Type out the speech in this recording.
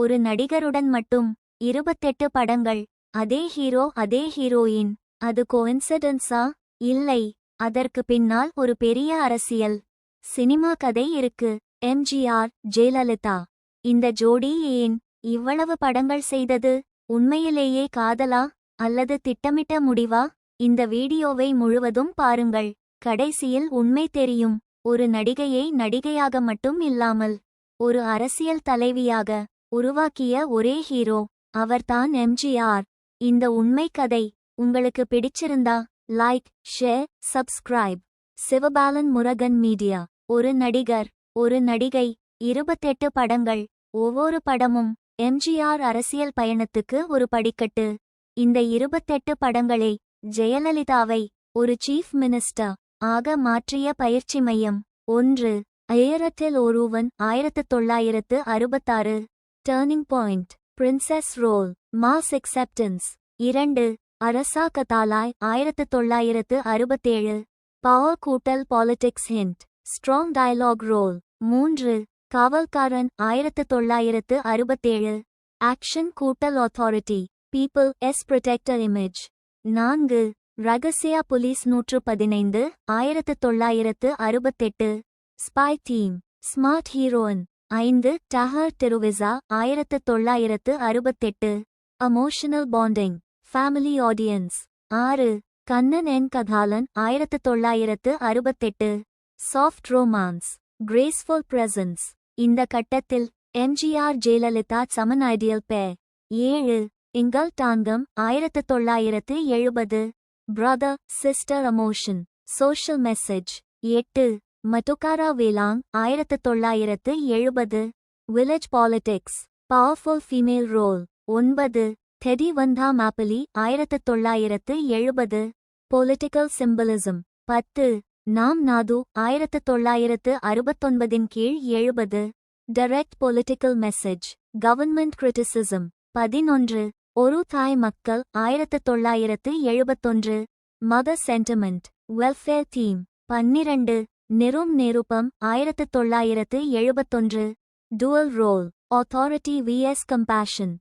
ஒரு நடிகருடன் மட்டும் இருபத்தெட்டு படங்கள். அதே ஹீரோ அதே ஹீரோயின். அது கோயின்சிடன்ஸா? இல்லை. அதற்கு பின்னால் ஒரு பெரிய அரசியல். சினிமா கதை இருக்கு. எம்ஜிஆர் ஜெயலலிதா. இந்த ஜோடி ஏன் இவ்வளவு படங்கள் செய்தது உண்மையிலேயே காதலா? அல்லது திட்டமிட்ட முடிவா? இந்த வீடியோவை முழுவதும் பாருங்கள். கடைசியில் உண்மை தெரியும். ஒரு நடிகையை நடிகையாக மட்டும் இல்லாமல் ஒரு அரசியல் தலைவியாக உருவாக்கிய ஒரே ஹீரோ அவர்தான் எம்ஜிஆர். இந்த உண்மை கதை உங்களுக்கு பிடிச்சிருந்தா like share subscribe. Sivabalan Murugan media. ஒரு நடிகர் ஒரு நடிகை இருபத்தெட்டு படங்கள் ஒவ்வொரு படமும் எம்ஜிஆர் அரசியல் பயணத்துக்கு ஒரு படிக்கட்டு. இந்த இருபத்தெட்டு படங்களை ஜெயலலிதாவை ஒரு சீஃப் மினிஸ்டர் ஆக மாற்றிய பயிற்சி மையம். ஒன்று ஐயரத்தில் ஒருவன் ஆயிரத்து தொள்ளாயிரத்து அறுபத்தாறு. Turning point princess role mass acceptance இரண்டு அரசா கதாலாய் ஆயிரத்து தொள்ளாயிரத்து அறுபத்தேழு. பவர் கூட்டல் politics hint strong dialogue role மூன்று காவல்காரன் ஆயிரத்து தொள்ளாயிரத்து அறுபத்தேழு. ஆக்ஷன் கூட்டல் authority people's protector image நான்கு ரகசியா புலிஸ் நூற்று பதினைந்து ஆயிரத்து தொள்ளாயிரத்து அறுபத்தெட்டு. ஸ்பை டீம் ஸ்மார்ட் ஹீரோயின் ஐந்து டஹர் டெருவிசா ஆயிரத்து தொள்ளாயிரத்து அறுபத்தெட்டு. அமோஷனல் பாண்டிங் ஃபேமிலி ஆடியன்ஸ் ஆறு கண்ணன் என் கதாலன் ஆயிரத்து தொள்ளாயிரத்து அறுபத்தெட்டு. சாஃப்ட் ரோமான்ஸ் கிரேஸ்ஃபுல் பிரசன்ஸ் இந்த கட்டத்தில் எம்ஜிஆர் ஜெயலலிதா சமன் ஐடியல் பே ஏழு இங்கல் டாங்கம் ஆயிரத்து தொள்ளாயிரத்து எழுபது. Brother sister emotion social message எட்டு மட்டுக்காரா வேலாங் ஆயிரத்து தொள்ளாயிரத்து எழுபது. Village politics powerful female role ஒன்பது. தெடி வந்தா மாப்பிளி ஆயிரத்து தொள்ளாயிரத்து எழுபது. பொலிட்டிக்கல் சிம்பிளிசம் பத்து. நாம் நாது ஆயிரத்து தொள்ளாயிரத்து அறுபத்தொன்பதின் கீழ் எழுபது. Direct political message government criticism பதினொன்று. ஒரு தாய் மக்கள் ஆயிரத்து தொள்ளாயிரத்து எழுபத்தொன்று. மத சென்டிமெண்ட் வெல்ஃபேர் தீம் பன்னிரண்டு. நெரும் நிருப்பம் ஆயிரத்து தொள்ளாயிரத்து எழுபத்தொன்று. Dual role authority vs compassion